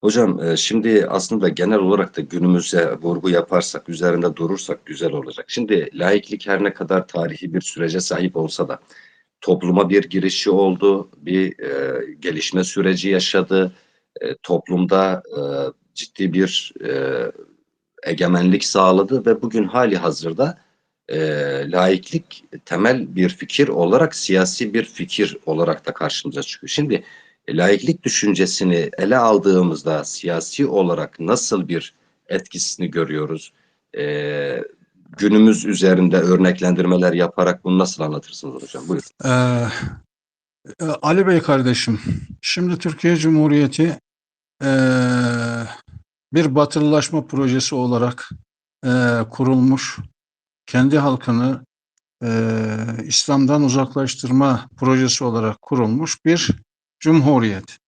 Hocam e, şimdi aslında genel olarak da günümüze vurgu yaparsak, üzerinde durursak güzel olacak. Şimdi laiklik her ne kadar tarihi bir sürece sahip olsa da topluma bir girişi oldu, bir e, gelişme süreci yaşadı, e, toplumda e, ciddi bir e, egemenlik sağladı ve bugün hali hazırda e, laiklik temel bir fikir olarak siyasi bir fikir olarak da karşımıza çıkıyor. Şimdi laiklik düşüncesini ele aldığımızda siyasi olarak nasıl bir etkisini görüyoruz? E, günümüz üzerinde örneklendirmeler yaparak bunu nasıl anlatırsınız hocam? Buyurun. Ee, e, Ali Bey kardeşim, şimdi Türkiye Cumhuriyeti e, bir batılılaşma projesi olarak e, kurulmuş, kendi halkını e, İslam'dan uzaklaştırma projesi olarak kurulmuş bir cumhuriyet.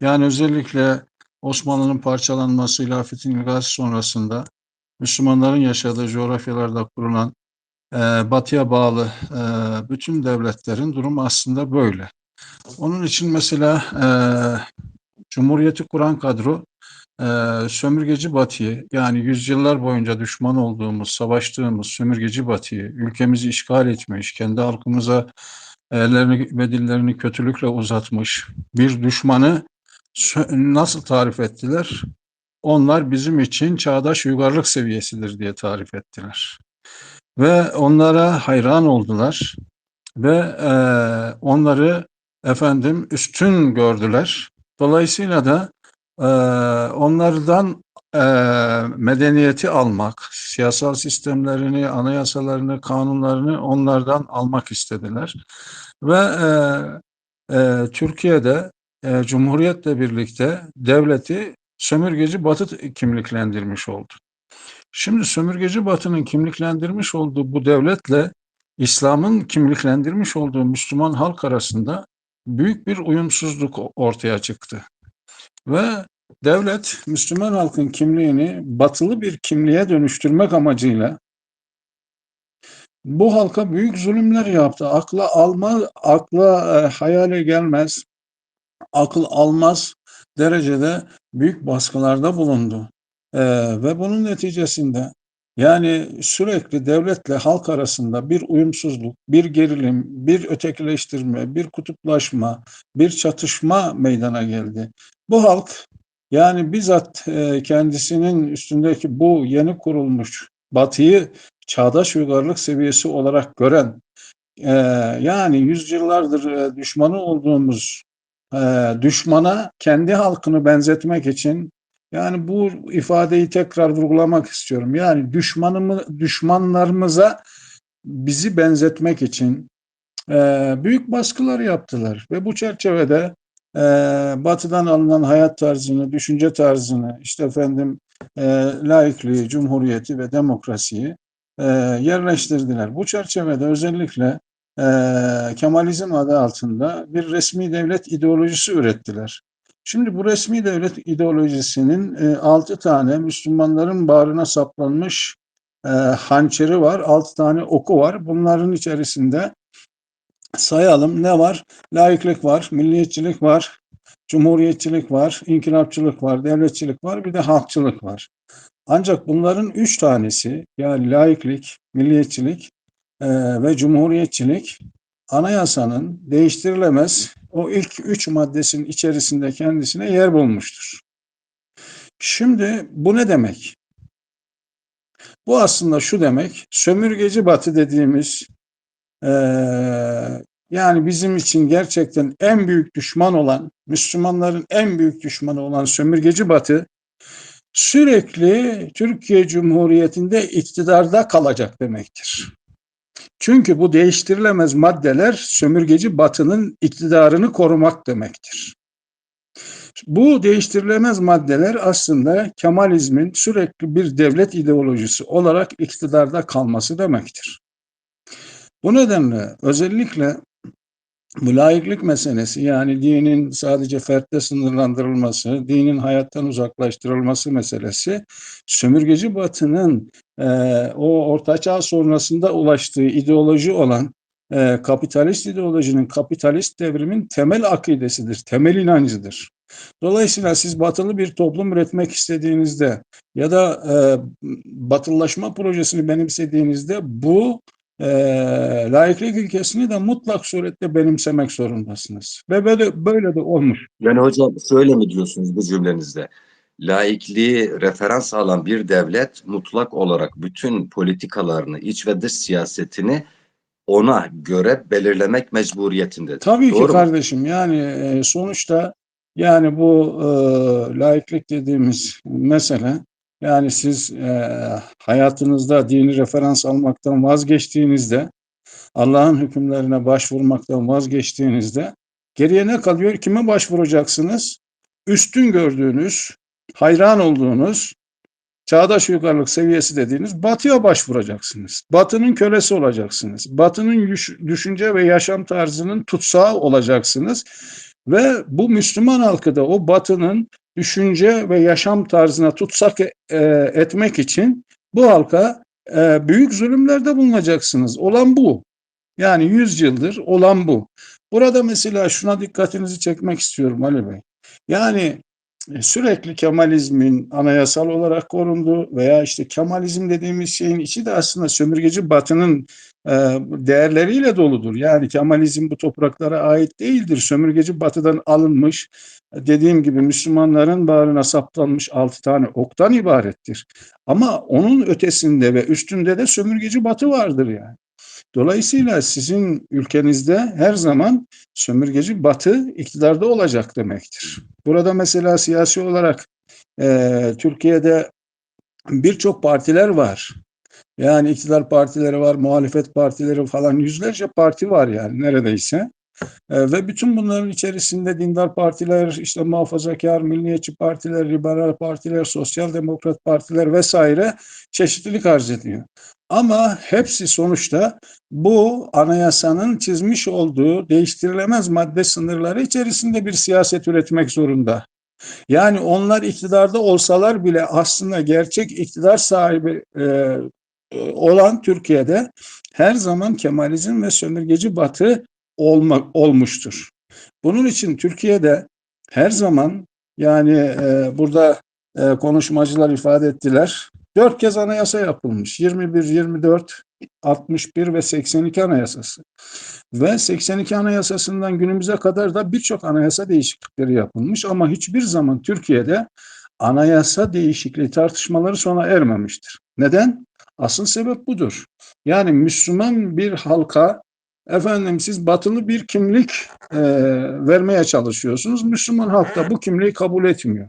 Yani özellikle Osmanlı'nın parçalanmasıyla Fethin İlgası sonrasında Müslümanların yaşadığı coğrafyalarda kurulan e, batıya bağlı e, bütün devletlerin durumu aslında böyle. Onun için mesela e, Cumhuriyeti kuran kadro e, sömürgeci batıyı yani yüzyıllar boyunca düşman olduğumuz, savaştığımız sömürgeci batıyı ülkemizi işgal etmiş, kendi halkımıza ellerini ve dillerini kötülükle uzatmış bir düşmanı nasıl tarif ettiler? Onlar bizim için çağdaş uygarlık seviyesidir diye tarif ettiler. Ve onlara hayran oldular ve e, onları efendim üstün gördüler. Dolayısıyla da e, onlardan e, medeniyeti almak, siyasal sistemlerini, anayasalarını, kanunlarını onlardan almak istediler. Ve e, e, Türkiye'de e, Cumhuriyet'le birlikte devleti sömürgeci Batı kimliklendirmiş oldu. Şimdi sömürgeci Batı'nın kimliklendirmiş olduğu bu devletle İslam'ın kimliklendirmiş olduğu Müslüman halk arasında büyük bir uyumsuzluk ortaya çıktı. Ve devlet Müslüman halkın kimliğini batılı bir kimliğe dönüştürmek amacıyla bu halka büyük zulümler yaptı. Akla alma, akla e, hayale gelmez, akıl almaz derecede büyük baskılarda bulundu. E, ve bunun neticesinde yani sürekli devletle halk arasında bir uyumsuzluk, bir gerilim, bir ötekileştirme, bir kutuplaşma, bir çatışma meydana geldi. Bu halk yani bizzat e, kendisinin üstündeki bu yeni kurulmuş batıyı çağdaş uygarlık seviyesi olarak gören e, yani yüzyıllardır e, düşmanı olduğumuz düşmana kendi halkını benzetmek için yani bu ifadeyi tekrar vurgulamak istiyorum. Yani düşmanımı düşmanlarımıza bizi benzetmek için büyük baskılar yaptılar ve bu çerçevede e, batıdan alınan hayat tarzını, düşünce tarzını, işte efendim e, laikliği, cumhuriyeti ve demokrasiyi e, yerleştirdiler. Bu çerçevede özellikle e, Kemalizm adı altında bir resmi devlet ideolojisi ürettiler. Şimdi bu resmi devlet ideolojisinin e, altı tane Müslümanların bağrına saplanmış e, hançeri var, altı tane oku var. Bunların içerisinde sayalım ne var? Laiklik var, milliyetçilik var, cumhuriyetçilik var, inkılapçılık var, devletçilik var, bir de halkçılık var. Ancak bunların üç tanesi yani laiklik, milliyetçilik e, ve cumhuriyetçilik anayasanın değiştirilemez o ilk üç maddesinin içerisinde kendisine yer bulmuştur. Şimdi bu ne demek? Bu aslında şu demek, sömürgeci batı dediğimiz e, yani bizim için gerçekten en büyük düşman olan, Müslümanların en büyük düşmanı olan sömürgeci batı sürekli Türkiye Cumhuriyeti'nde iktidarda kalacak demektir. Çünkü bu değiştirilemez maddeler sömürgeci batının iktidarını korumak demektir. Bu değiştirilemez maddeler aslında Kemalizmin sürekli bir devlet ideolojisi olarak iktidarda kalması demektir. Bu nedenle özellikle bu laiklik meselesi yani dinin sadece fertte sınırlandırılması, dinin hayattan uzaklaştırılması meselesi sömürgeci batının e, o ortaçağ sonrasında ulaştığı ideoloji olan e, kapitalist ideolojinin, kapitalist devrimin temel akidesidir, temel inancıdır. Dolayısıyla siz batılı bir toplum üretmek istediğinizde ya da e, batılılaşma projesini benimsediğinizde bu e, laiklik ilkesini de mutlak surette benimsemek zorundasınız. Ve böyle, böyle de olmuş. Yani hocam şöyle mi diyorsunuz bu cümlenizde? Laikliği referans alan bir devlet mutlak olarak bütün politikalarını, iç ve dış siyasetini ona göre belirlemek mecburiyetinde. Tabii Doğru ki mu? kardeşim yani e, sonuçta yani bu e, laiklik dediğimiz mesele yani siz e, hayatınızda dini referans almaktan vazgeçtiğinizde Allah'ın hükümlerine başvurmaktan vazgeçtiğinizde geriye ne kalıyor? Kime başvuracaksınız? Üstün gördüğünüz, hayran olduğunuz, çağdaş uygarlık seviyesi dediğiniz batıya başvuracaksınız. Batının kölesi olacaksınız. Batının düşünce ve yaşam tarzının tutsağı olacaksınız. Ve bu Müslüman halkı da o batının düşünce ve yaşam tarzına tutsak e- etmek için bu halka e, büyük zulümlerde bulunacaksınız. Olan bu. Yani 100 yıldır olan bu. Burada mesela şuna dikkatinizi çekmek istiyorum Ali Bey. Yani e, sürekli Kemalizmin anayasal olarak korunduğu veya işte Kemalizm dediğimiz şeyin içi de aslında sömürgeci batının değerleriyle doludur. Yani Kemalizm bu topraklara ait değildir. Sömürgeci batıdan alınmış, dediğim gibi Müslümanların bağrına saplanmış altı tane oktan ibarettir. Ama onun ötesinde ve üstünde de sömürgeci batı vardır yani. Dolayısıyla sizin ülkenizde her zaman sömürgeci batı iktidarda olacak demektir. Burada mesela siyasi olarak e, Türkiye'de birçok partiler var. Yani iktidar partileri var, muhalefet partileri falan yüzlerce parti var yani neredeyse. E, ve bütün bunların içerisinde dindar partiler, işte muhafazakar, milliyetçi partiler, liberal partiler, sosyal demokrat partiler vesaire çeşitlilik arz ediyor. Ama hepsi sonuçta bu anayasanın çizmiş olduğu değiştirilemez madde sınırları içerisinde bir siyaset üretmek zorunda. Yani onlar iktidarda olsalar bile aslında gerçek iktidar sahibi e, olan Türkiye'de her zaman Kemalizm ve sömürgeci batı olma, olmuştur. Bunun için Türkiye'de her zaman yani e, burada e, konuşmacılar ifade ettiler. Dört kez anayasa yapılmış. 21, 24, 61 ve 82 anayasası. Ve 82 anayasasından günümüze kadar da birçok anayasa değişiklikleri yapılmış ama hiçbir zaman Türkiye'de anayasa değişikliği tartışmaları sona ermemiştir. Neden? Asıl sebep budur. Yani Müslüman bir halka efendim siz batılı bir kimlik e, vermeye çalışıyorsunuz. Müslüman halk da bu kimliği kabul etmiyor.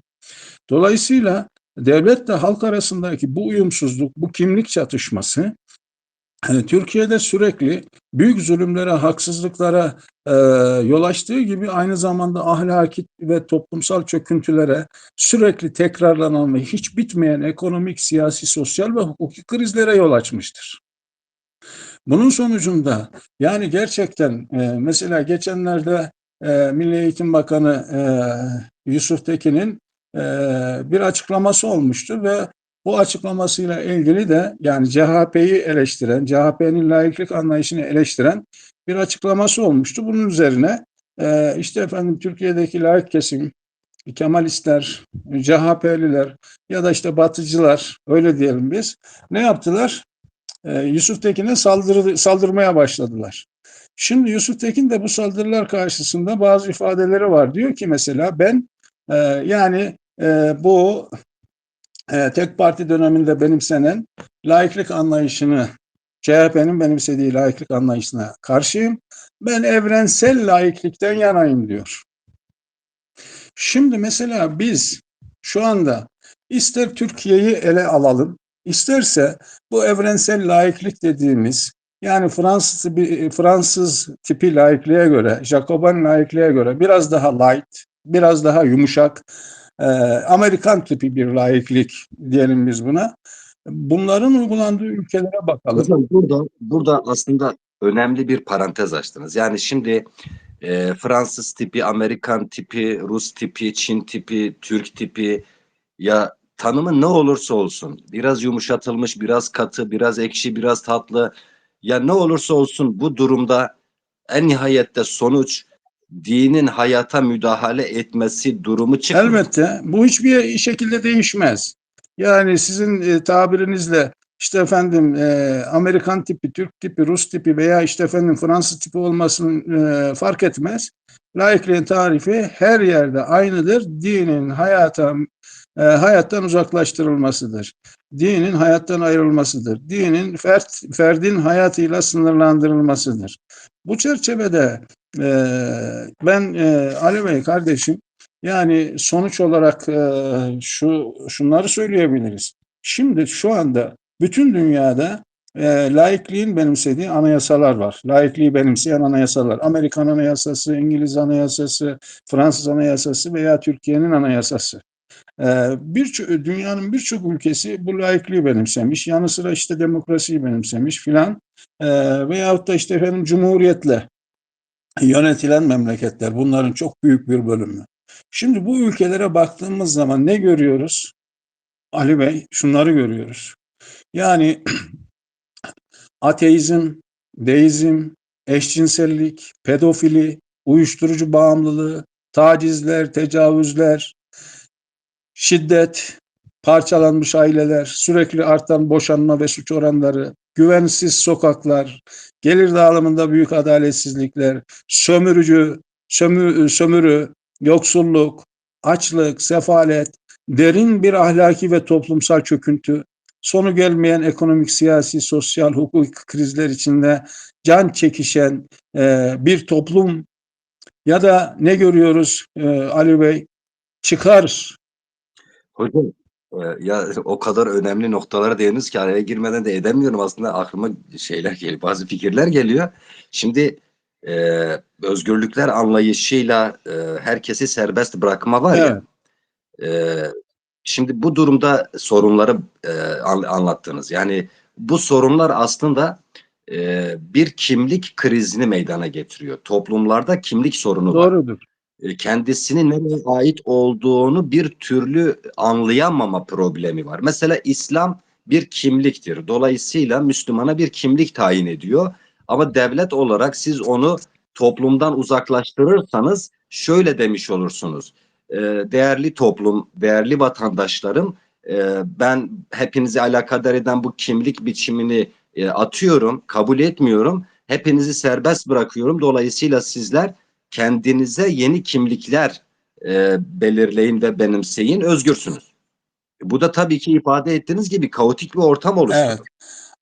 Dolayısıyla devletle halk arasındaki bu uyumsuzluk, bu kimlik çatışması Türkiye'de sürekli büyük zulümlere, haksızlıklara e, yol açtığı gibi aynı zamanda ahlaki ve toplumsal çöküntülere sürekli tekrarlanan ve hiç bitmeyen ekonomik, siyasi, sosyal ve hukuki krizlere yol açmıştır. Bunun sonucunda yani gerçekten e, mesela geçenlerde e, Milli Eğitim Bakanı e, Yusuf Tekin'in e, bir açıklaması olmuştu ve bu açıklamasıyla ilgili de yani CHP'yi eleştiren, CHP'nin layıklık anlayışını eleştiren bir açıklaması olmuştu. Bunun üzerine e, işte efendim Türkiye'deki layık kesim, Kemalistler, CHP'liler ya da işte Batıcılar öyle diyelim biz ne yaptılar? E, Yusuf Tekin'e saldırı, saldırmaya başladılar. Şimdi Yusuf Tekin de bu saldırılar karşısında bazı ifadeleri var. Diyor ki mesela ben e, yani e, bu e, tek parti döneminde benimsenen laiklik anlayışını CHP'nin benimsediği laiklik anlayışına karşıyım. Ben evrensel laiklikten yanayım diyor. Şimdi mesela biz şu anda ister Türkiye'yi ele alalım, isterse bu evrensel laiklik dediğimiz yani Fransız Fransız tipi laikliğe göre, Jacoban laikliğe göre biraz daha light, biraz daha yumuşak, e, Amerikan tipi bir laiklik diyelim biz buna. Bunların uygulandığı ülkelere bakalım. Hocam burada, burada aslında önemli bir parantez açtınız. Yani şimdi e, Fransız tipi, Amerikan tipi, Rus tipi, Çin tipi, Türk tipi ya tanımı ne olursa olsun biraz yumuşatılmış, biraz katı, biraz ekşi, biraz tatlı ya ne olursa olsun bu durumda en nihayette sonuç dinin hayata müdahale etmesi durumu çıkmıyor. Elbette bu hiçbir şekilde değişmez. Yani sizin e, tabirinizle işte efendim e, Amerikan tipi, Türk tipi, Rus tipi veya işte efendim Fransız tipi olmasının e, fark etmez. Laikliğin tarifi her yerde aynıdır. Dinin hayata e, hayattan uzaklaştırılmasıdır. Dinin hayattan ayrılmasıdır. Dinin fert, ferdin hayatıyla sınırlandırılmasıdır. Bu çerçevede e, ben e, Ali Bey kardeşim yani sonuç olarak e, şu şunları söyleyebiliriz. Şimdi şu anda bütün dünyada e, laikliğin benimsediği anayasalar var. Laikliği benimseyen anayasalar. Amerikan anayasası, İngiliz anayasası, Fransız anayasası veya Türkiye'nin anayasası. E, birçok dünyanın birçok ülkesi bu laikliği benimsemiş. Yanı sıra işte demokrasiyi benimsemiş filan. E, veyahut da işte efendim cumhuriyetle yönetilen memleketler. Bunların çok büyük bir bölümü. Şimdi bu ülkelere baktığımız zaman ne görüyoruz? Ali Bey şunları görüyoruz. Yani ateizm, deizm, eşcinsellik, pedofili, uyuşturucu bağımlılığı, tacizler, tecavüzler, şiddet, parçalanmış aileler, sürekli artan boşanma ve suç oranları, güvensiz sokaklar, gelir dağılımında büyük adaletsizlikler, sömürücü, sömü, sömürü, yoksulluk, açlık, sefalet, derin bir ahlaki ve toplumsal çöküntü, sonu gelmeyen ekonomik, siyasi, sosyal, hukuk krizler içinde can çekişen e, bir toplum ya da ne görüyoruz e, Ali Bey? Çıkar. Hocam e, ya o kadar önemli noktalara değindiniz ki araya girmeden de edemiyorum aslında aklıma şeyler geliyor bazı fikirler geliyor. Şimdi e, özgürlükler anlayışıyla e, herkesi serbest bırakma var ya. E, şimdi bu durumda sorunları e, an- anlattınız. Yani bu sorunlar aslında e, bir kimlik krizini meydana getiriyor. Toplumlarda kimlik sorunu var. Doğrudur. E, kendisinin nereye ait olduğunu bir türlü anlayamama problemi var. Mesela İslam bir kimliktir. Dolayısıyla Müslümana bir kimlik tayin ediyor. Ama devlet olarak siz onu toplumdan uzaklaştırırsanız şöyle demiş olursunuz. E, Değerli toplum, değerli vatandaşlarım e, ben hepinizi alakadar eden bu kimlik biçimini atıyorum, kabul etmiyorum. Hepinizi serbest bırakıyorum. Dolayısıyla sizler kendinize yeni kimlikler e, belirleyin ve benimseyin, özgürsünüz. Bu da tabii ki ifade ettiğiniz gibi kaotik bir ortam oluşturur. Evet.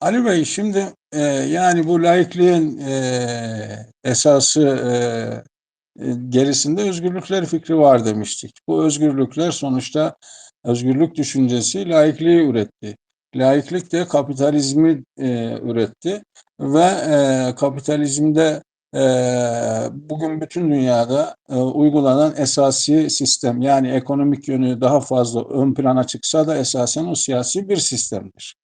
Ali Bey şimdi e, yani bu laikliğin e, esası e, e, gerisinde özgürlükler fikri var demiştik. Bu özgürlükler sonuçta özgürlük düşüncesi laikliği üretti. Laiklik de kapitalizmi e, üretti ve e, kapitalizmde bugün bütün dünyada e, uygulanan esasi sistem yani ekonomik yönü daha fazla ön plana çıksa da esasen o siyasi bir sistemdir.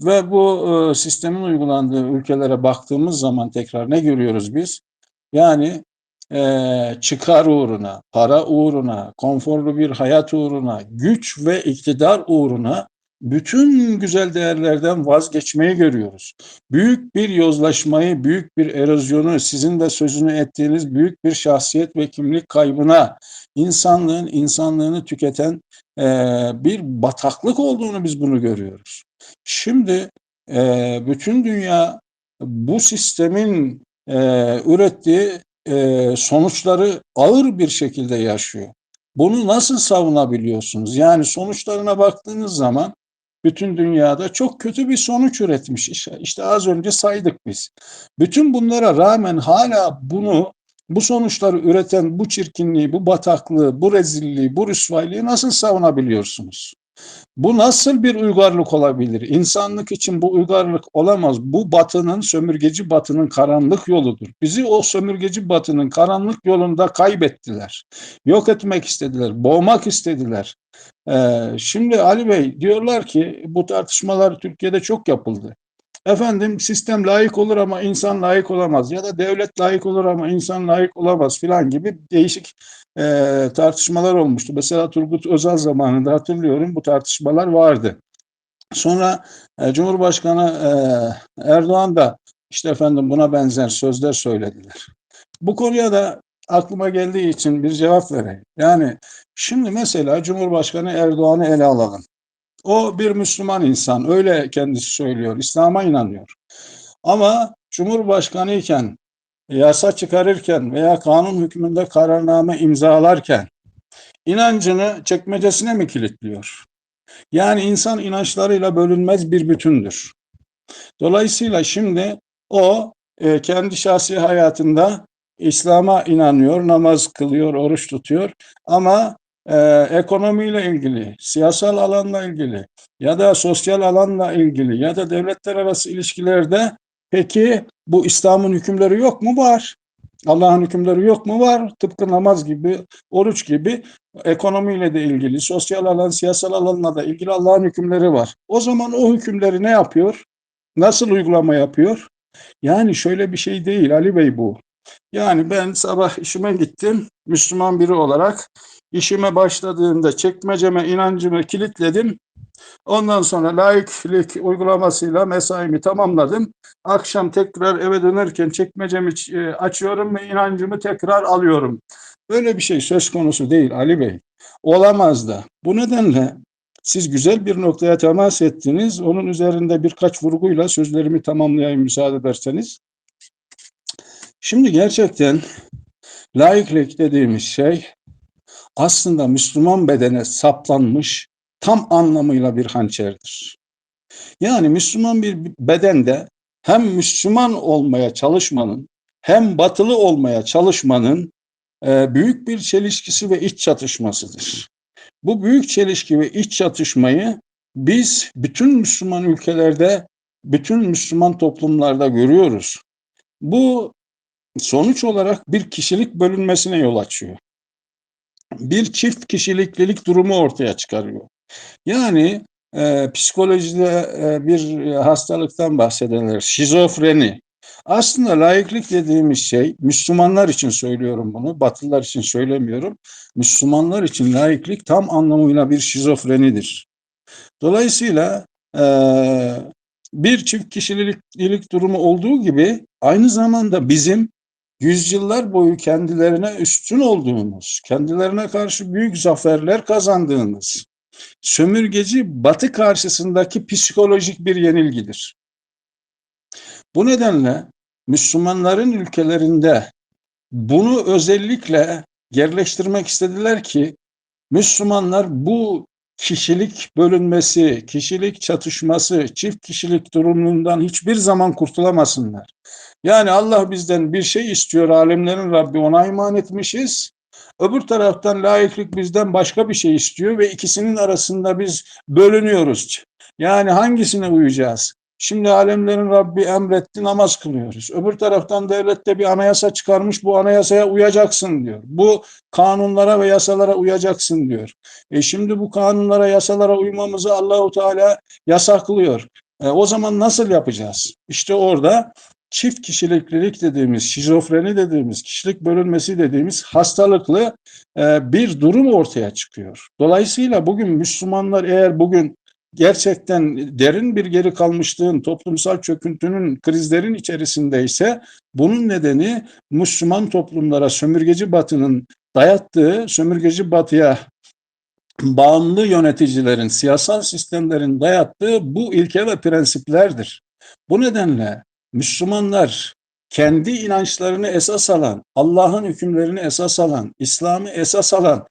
Ve bu e, sistemin uygulandığı ülkelere baktığımız zaman tekrar ne görüyoruz biz? Yani e, çıkar uğruna, para uğruna, konforlu bir hayat uğruna, güç ve iktidar uğruna bütün güzel değerlerden vazgeçmeyi görüyoruz. Büyük bir yozlaşmayı, büyük bir erozyonu, sizin de sözünü ettiğiniz büyük bir şahsiyet ve kimlik kaybına, insanlığın insanlığını tüketen e, bir bataklık olduğunu biz bunu görüyoruz. Şimdi e, bütün dünya bu sistemin e, ürettiği e, sonuçları ağır bir şekilde yaşıyor. Bunu nasıl savunabiliyorsunuz? Yani sonuçlarına baktığınız zaman bütün dünyada çok kötü bir sonuç üretmiş. İşte, az önce saydık biz. Bütün bunlara rağmen hala bunu bu sonuçları üreten bu çirkinliği, bu bataklığı, bu rezilliği, bu rüsvaylığı nasıl savunabiliyorsunuz? Bu nasıl bir uygarlık olabilir? İnsanlık için bu uygarlık olamaz. Bu batının, sömürgeci batının karanlık yoludur. Bizi o sömürgeci batının karanlık yolunda kaybettiler. Yok etmek istediler, boğmak istediler. Ee, şimdi Ali Bey diyorlar ki bu tartışmalar Türkiye'de çok yapıldı. Efendim sistem layık olur ama insan layık olamaz ya da devlet layık olur ama insan layık olamaz filan gibi değişik e, tartışmalar olmuştu. Mesela Turgut Özal zamanında hatırlıyorum bu tartışmalar vardı. Sonra e, Cumhurbaşkanı e, Erdoğan da işte efendim buna benzer sözler söylediler. Bu konuya da aklıma geldiği için bir cevap vereyim. Yani şimdi mesela Cumhurbaşkanı Erdoğan'ı ele alalım. O bir Müslüman insan, öyle kendisi söylüyor, İslam'a inanıyor. Ama Cumhurbaşkanı iken, yasa çıkarırken veya kanun hükmünde kararname imzalarken inancını çekmecesine mi kilitliyor? Yani insan inançlarıyla bölünmez bir bütündür. Dolayısıyla şimdi o e, kendi şahsi hayatında İslam'a inanıyor, namaz kılıyor, oruç tutuyor ama e, ekonomiyle ilgili, siyasal alanla ilgili ya da sosyal alanla ilgili ya da devletler arası ilişkilerde peki bu İslam'ın hükümleri yok mu? Var. Allah'ın hükümleri yok mu? Var. Tıpkı namaz gibi, oruç gibi ekonomiyle de ilgili, sosyal alan, siyasal alanla da ilgili Allah'ın hükümleri var. O zaman o hükümleri ne yapıyor? Nasıl uygulama yapıyor? Yani şöyle bir şey değil Ali Bey bu. Yani ben sabah işime gittim Müslüman biri olarak. işime başladığımda çekmeceme inancımı kilitledim. Ondan sonra laiklik uygulamasıyla mesaimi tamamladım. Akşam tekrar eve dönerken çekmecemi e, açıyorum ve inancımı tekrar alıyorum. Böyle bir şey söz konusu değil Ali Bey. Olamaz da. Bu nedenle siz güzel bir noktaya temas ettiniz. Onun üzerinde birkaç vurguyla sözlerimi tamamlayayım müsaade ederseniz. Şimdi gerçekten laiklik dediğimiz şey aslında Müslüman bedene saplanmış tam anlamıyla bir hançerdir. Yani Müslüman bir bedende hem Müslüman olmaya çalışmanın hem batılı olmaya çalışmanın e, büyük bir çelişkisi ve iç çatışmasıdır. Bu büyük çelişki ve iç çatışmayı biz bütün Müslüman ülkelerde, bütün Müslüman toplumlarda görüyoruz. Bu sonuç olarak bir kişilik bölünmesine yol açıyor. Bir çift kişiliklilik durumu ortaya çıkarıyor. Yani e, psikolojide e, bir hastalıktan bahsederler, şizofreni. Aslında laiklik dediğimiz şey, Müslümanlar için söylüyorum bunu, Batılılar için söylemiyorum. Müslümanlar için laiklik tam anlamıyla bir şizofrenidir. Dolayısıyla e, bir çift kişilik durumu olduğu gibi aynı zamanda bizim yüzyıllar boyu kendilerine üstün olduğumuz, kendilerine karşı büyük zaferler kazandığımız, sömürgeci batı karşısındaki psikolojik bir yenilgidir. Bu nedenle Müslümanların ülkelerinde bunu özellikle yerleştirmek istediler ki Müslümanlar bu kişilik bölünmesi, kişilik çatışması, çift kişilik durumundan hiçbir zaman kurtulamasınlar. Yani Allah bizden bir şey istiyor, alemlerin Rabbi ona iman etmişiz. Öbür taraftan laiklik bizden başka bir şey istiyor ve ikisinin arasında biz bölünüyoruz. Yani hangisine uyacağız? Şimdi alemlerin Rabbi emretti namaz kılıyoruz. Öbür taraftan devlette bir anayasa çıkarmış bu anayasaya uyacaksın diyor. Bu kanunlara ve yasalara uyacaksın diyor. E şimdi bu kanunlara yasalara uymamızı Allahu Teala yasaklıyor. E o zaman nasıl yapacağız? İşte orada çift kişiliklilik dediğimiz, şizofreni dediğimiz, kişilik bölünmesi dediğimiz hastalıklı e, bir durum ortaya çıkıyor. Dolayısıyla bugün Müslümanlar eğer bugün gerçekten derin bir geri kalmışlığın, toplumsal çöküntünün, krizlerin içerisindeyse bunun nedeni Müslüman toplumlara sömürgeci batının dayattığı, sömürgeci batıya bağımlı yöneticilerin, siyasal sistemlerin dayattığı bu ilke ve prensiplerdir. Bu nedenle Müslümanlar kendi inançlarını esas alan, Allah'ın hükümlerini esas alan, İslam'ı esas alan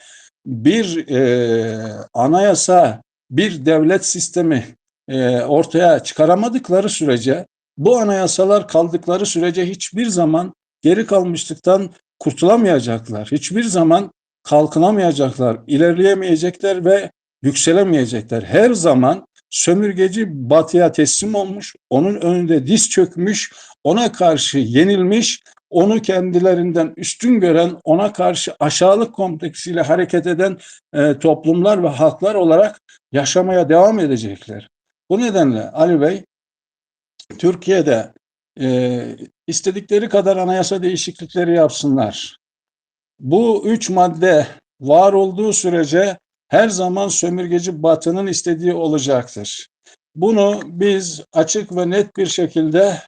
bir e, anayasa, bir devlet sistemi e, ortaya çıkaramadıkları sürece, bu anayasalar kaldıkları sürece hiçbir zaman geri kalmışlıktan kurtulamayacaklar. Hiçbir zaman kalkınamayacaklar, ilerleyemeyecekler ve yükselemeyecekler. Her zaman sömürgeci batıya teslim olmuş, onun önünde diz çökmüş, ona karşı yenilmiş, onu kendilerinden üstün gören, ona karşı aşağılık kompleksiyle hareket eden e, toplumlar ve halklar olarak yaşamaya devam edecekler. Bu nedenle Ali Bey, Türkiye'de e, istedikleri kadar anayasa değişiklikleri yapsınlar. Bu üç madde var olduğu sürece her zaman sömürgeci batının istediği olacaktır. Bunu biz açık ve net bir şekilde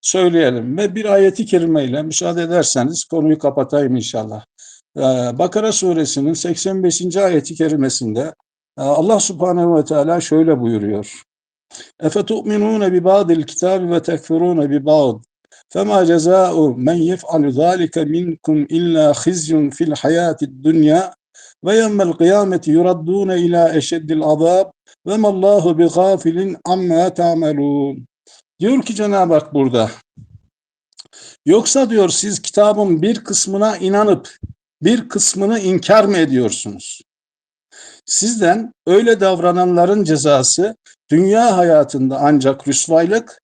söyleyelim ve bir ayeti kerimeyle müsaade ederseniz konuyu kapatayım inşallah. Ee, Bakara suresinin 85. ayeti kerimesinde e, Allah subhanehu ve teala şöyle buyuruyor. اَفَتُؤْمِنُونَ بِبَعْضِ الْكِتَابِ وَتَكْفُرُونَ بِبَعْضِ فَمَا جَزَاءُ مَنْ يَفْعَلُ ذَٰلِكَ مِنْكُمْ إِلَّا خِزْيٌ فِي الْحَيَاةِ الدُّنْيَا ve yevmel kıyameti yuraddûne ila eşeddil azab ve mallahu bi gafilin amma ta'melûn. Diyor ki Cenab-ı Hak burada. Yoksa diyor siz kitabın bir kısmına inanıp bir kısmını inkar mı ediyorsunuz? Sizden öyle davrananların cezası dünya hayatında ancak rüsvaylık,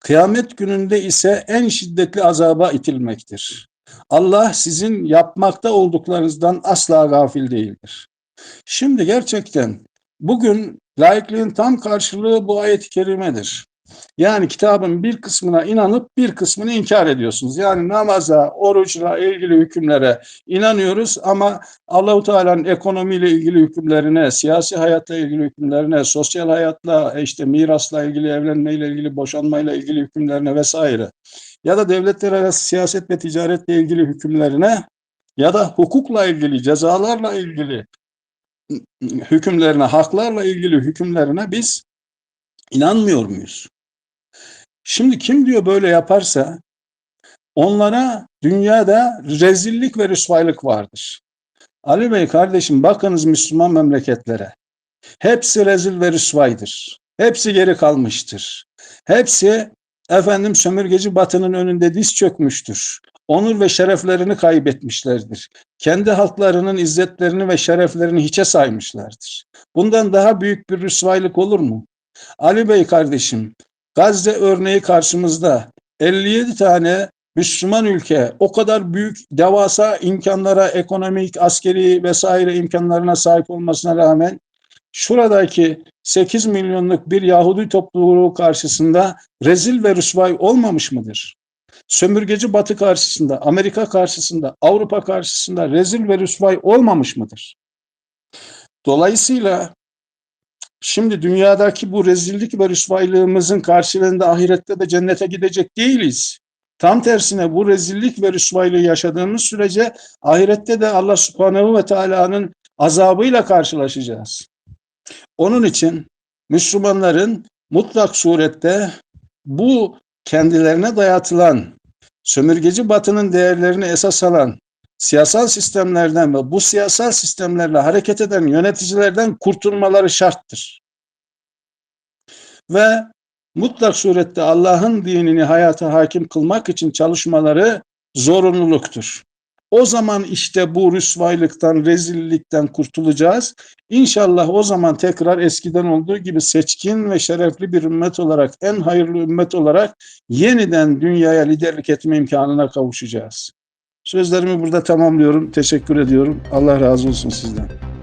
kıyamet gününde ise en şiddetli azaba itilmektir. Allah sizin yapmakta olduklarınızdan asla gafil değildir. Şimdi gerçekten bugün laikliğin tam karşılığı bu ayet-i kerimedir. Yani kitabın bir kısmına inanıp bir kısmını inkar ediyorsunuz. Yani namaza, oruçla ilgili hükümlere inanıyoruz ama Allahu Teala'nın ekonomiyle ilgili hükümlerine, siyasi hayatla ilgili hükümlerine, sosyal hayatla, işte mirasla ilgili, evlenmeyle ilgili, boşanmayla ilgili hükümlerine vesaire ya da devletler arası siyaset ve ticaretle ilgili hükümlerine ya da hukukla ilgili, cezalarla ilgili hükümlerine, haklarla ilgili hükümlerine biz inanmıyor muyuz? Şimdi kim diyor böyle yaparsa onlara dünyada rezillik ve rüsvaylık vardır. Ali Bey kardeşim bakınız Müslüman memleketlere. Hepsi rezil ve rüsvaydır. Hepsi geri kalmıştır. Hepsi efendim sömürgeci batının önünde diz çökmüştür. Onur ve şereflerini kaybetmişlerdir. Kendi halklarının izzetlerini ve şereflerini hiçe saymışlardır. Bundan daha büyük bir rüsvaylık olur mu? Ali Bey kardeşim, Gazze örneği karşımızda 57 tane Müslüman ülke o kadar büyük devasa imkanlara, ekonomik, askeri vesaire imkanlarına sahip olmasına rağmen şuradaki 8 milyonluk bir Yahudi topluluğu karşısında rezil ve rüsvay olmamış mıdır? Sömürgeci Batı karşısında, Amerika karşısında, Avrupa karşısında rezil ve rüsvay olmamış mıdır? Dolayısıyla Şimdi dünyadaki bu rezillik ve rüsvaylığımızın karşılığında ahirette de cennete gidecek değiliz. Tam tersine bu rezillik ve rüsvaylığı yaşadığımız sürece ahirette de Allah subhanehu ve teala'nın azabıyla karşılaşacağız. Onun için Müslümanların mutlak surette bu kendilerine dayatılan sömürgeci batının değerlerini esas alan siyasal sistemlerden ve bu siyasal sistemlerle hareket eden yöneticilerden kurtulmaları şarttır. Ve mutlak surette Allah'ın dinini hayata hakim kılmak için çalışmaları zorunluluktur. O zaman işte bu rüsvaylıktan, rezillikten kurtulacağız. İnşallah o zaman tekrar eskiden olduğu gibi seçkin ve şerefli bir ümmet olarak, en hayırlı ümmet olarak yeniden dünyaya liderlik etme imkanına kavuşacağız. Sözlerimi burada tamamlıyorum. Teşekkür ediyorum. Allah razı olsun sizden.